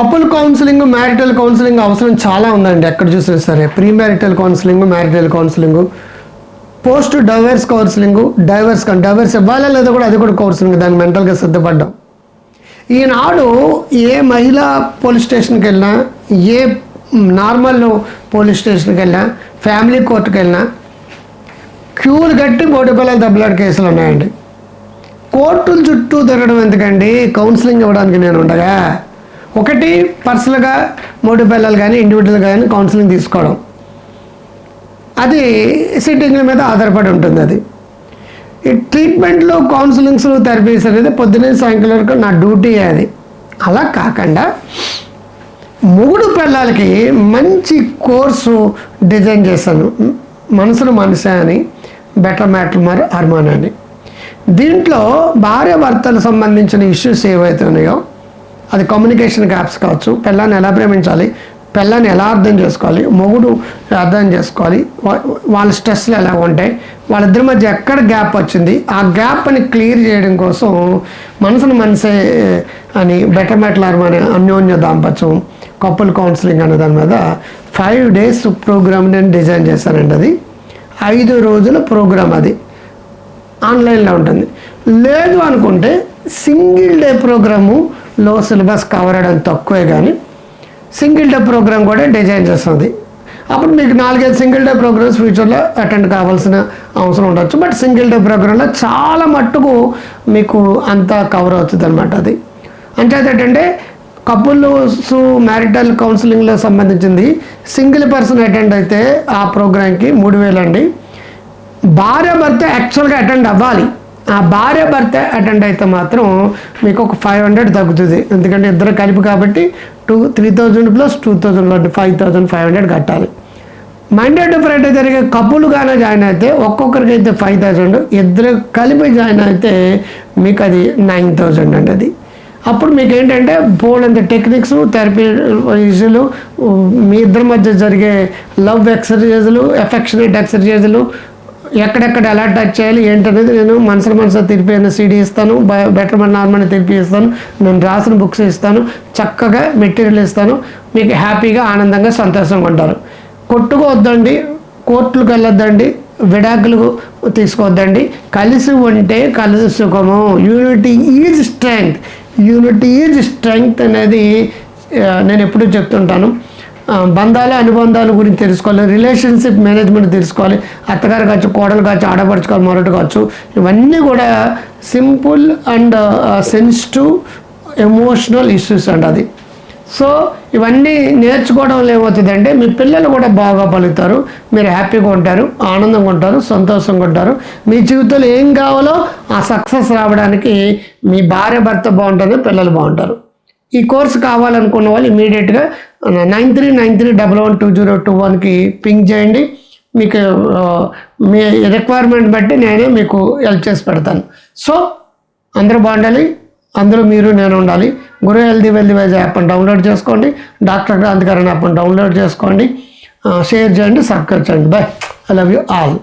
Couple counselling marital counselling అవసరం చాలా ఉందండి. ఎక్కడ చూసినా సరే. Pre marital counselling marital counselling post divorce counselling divorce divorce ఇవ్వాలా లేదా కూడా అది కూడా కౌన్సిలింగ్. దాన్ని మెంటల్గా సిద్ధపడ్డాం. ఈనాడు ఏ మహిళా పోలీస్ స్టేషన్కి వెళ్ళినా ఏ నార్మల్ పోలీస్ స్టేషన్కి వెళ్ళినా ఫ్యామిలీ కోర్టుకి వెళ్ళినా క్యూలు కట్టి మూడు పిల్లల దెబ్బలాట కేసులు ఉన్నాయండి. కోర్టుల చుట్టూ తిరగడం ఎందుకండి? కౌన్సిలింగ్ ఇవ్వడానికి నేను ఉండగా ఒకటి పర్సనల్గా మూడు పిల్లలు కానీ ఇండివిజువల్ కానీ కౌన్సిలింగ్ తీసుకోవడం. అది సిట్టింగ్ల మీద ఆధారపడి ఉంటుంది అది. ఈ ట్రీట్మెంట్లో కౌన్సిలింగ్స్ థెరపీస్ అనేది పొద్దున్నే సాయంకాలం వరకు నా డ్యూటీ అది. అలా కాకుండా మొగుడు పిల్లలకి మంచి కోర్సు డిజైన్ చేశాను. మనసును మనసే అని బెటర్ మ్యాటర్ మరి హార్మోన్ అని. దీంట్లో భార్య భర్తలకు సంబంధించిన ఇష్యూస్ ఏవైతే ఉన్నాయో అది కమ్యూనికేషన్ గ్యాప్స్ కావచ్చు. పిల్లాన్ని ఎలా ప్రేమించాలి? పిల్లాన్ని ఎలా అర్థం చేసుకోవాలి? మొగుడు అర్థం చేసుకోవాలి. వా- వాళ్ళ స్ట్రెస్లు ఎలా ఉంటాయి? వాళ్ళిద్దరి మధ్య ఎక్కడ గ్యాప్ వచ్చింది? ఆ గ్యాప్ని క్లియర్ చేయడం కోసం మనసును మనసే అని బెటర్ మెటలర్ అనే అన్యోన్య దాంపత్యం కపుల్ కౌన్సిలింగ్ అనే దాని మీద ఫైవ్ డేస్ ప్రోగ్రామ్ నేను డిజైన్ చేశానండి అది. ఐదు రోజుల ప్రోగ్రామ్ అది. ఆన్లైన్లో ఉంటుంది. లేదు అనుకుంటే సింగిల్ డే ప్రోగ్రాము లో సిలబస్ కవర్ అవ్వడం తక్కువే కానీ సింగిల్ డే ప్రోగ్రామ్ కూడా డిజైన్ చేస్తుంది. అప్పుడు మీకు నాలుగైదు సింగిల్ డే ప్రోగ్రామ్స్ ఫ్యూచర్లో అటెండ్ కావాల్సిన అవసరం ఉండొచ్చు. బట్ సింగిల్ డే ప్రోగ్రాంలో చాలా మట్టుకు మీకు అంతా కవర్ అవుతుంది అనమాట అది. అంచేత ఏంటంటే కపుల్స్ మ్యారిటల్ కౌన్సిలింగ్లో సంబంధించింది సింగిల్ పర్సన్ అటెండ్ అయితే ఆ ప్రోగ్రాంకి మూడు వేలండి భార్య భర్త యాక్చువల్గా అటెండ్ అవ్వాలి. ఆ భార్య భర్త అటెండ్ అయితే మాత్రం మీకు ఒక ఫైవ్ హండ్రెడ్ తగ్గుతుంది. ఎందుకంటే ఇద్దరు కలిపి కాబట్టి two three thousand plus two thousand five thousand five hundred కట్టాలి. మండే టు ఫ్రైడే జరిగే కపుల్గానే జాయిన్ అయితే ఒక్కొక్కరికి అయితే ఫైవ్ థౌజండ్ ఇద్దరు కలిపి జాయిన్ అయితే మీకు అది నైన్ థౌజండ్ అండి అది అప్పుడు మీకు ఏంటంటే బోల్డ్ టెక్నిక్స్ థెరపీ ఇష్యూలు మీ ఇద్దరి మధ్య జరిగే లవ్ ఎక్సర్సైజులు ఎఫెక్షనేట్ ఎక్సర్సైజులు ఎక్కడెక్కడ ఎలా టచ్ చేయాలి ఏంటనేది నేను మనసులు మనసులో తిరిపి అయిన సీడీ ఇస్తాను బెటర్ మన నార్మల్ తిరిపి ఇస్తాను నేను రాసిన బుక్స్ ఇస్తాను. చక్కగా మెటీరియల్ ఇస్తాను. మీకు హ్యాపీగా ఆనందంగా సంతోషంగా ఉంటారు. కొట్టుకోవద్దండి. కోర్టులకు వెళ్ళొద్దండి. విడాకులు తీసుకోవద్దండి. కలిసి ఉంటే కలిసి సుఖము. Unity is strength unity is strength అనేది నేను ఎప్పుడూ చెప్తుంటాను. బంధాలు అనుబంధాల గురించి తెలుసుకోవాలి రిలేషన్షిప్ మేనేజ్మెంట్ తెలుసుకోవాలి అత్తగారు కావచ్చు కోడలు కావచ్చు ఆడపడుచుకోవాలి మరొకటి కావచ్చు ఇవన్నీ కూడా simple and sensitive emotional issues అండి అది. సో ఇవన్నీ నేర్చుకోవడం వల్ల ఏమవుతుందంటే మీ పిల్లలు కూడా బాగా పలుకుతారు మీరు హ్యాపీగా ఉంటారు ఆనందంగా ఉంటారు సంతోషంగా ఉంటారు. మీ జీవితంలో ఏం కావాలో ఆ సక్సెస్ రావడానికి మీ భార్య భర్త బాగుంటుంది పిల్లలు బాగుంటారు. ఈ కోర్స్ కావాలనుకున్న వాళ్ళు ఇమీడియట్గా nine three nine three double one two zero two వన్కి పింక్ చేయండి. మీకు మీ రిక్వైర్మెంట్ బట్టి నేనే మీకు హెల్ప్ చేసి పెడతాను. సో అందరూ బాగుండాలి. అందరూ మీరు నేను ఉండాలి. గురు హెల్దీ వెల్దీ వైజ్ యాప్ని డౌన్లోడ్ చేసుకోండి. డాక్టర్ క్రాంతికరణ యాప్ని డౌన్లోడ్ చేసుకోండి. షేర్ చేయండి సబ్స్క్రైబ్ చేయండి. Bye I love you all.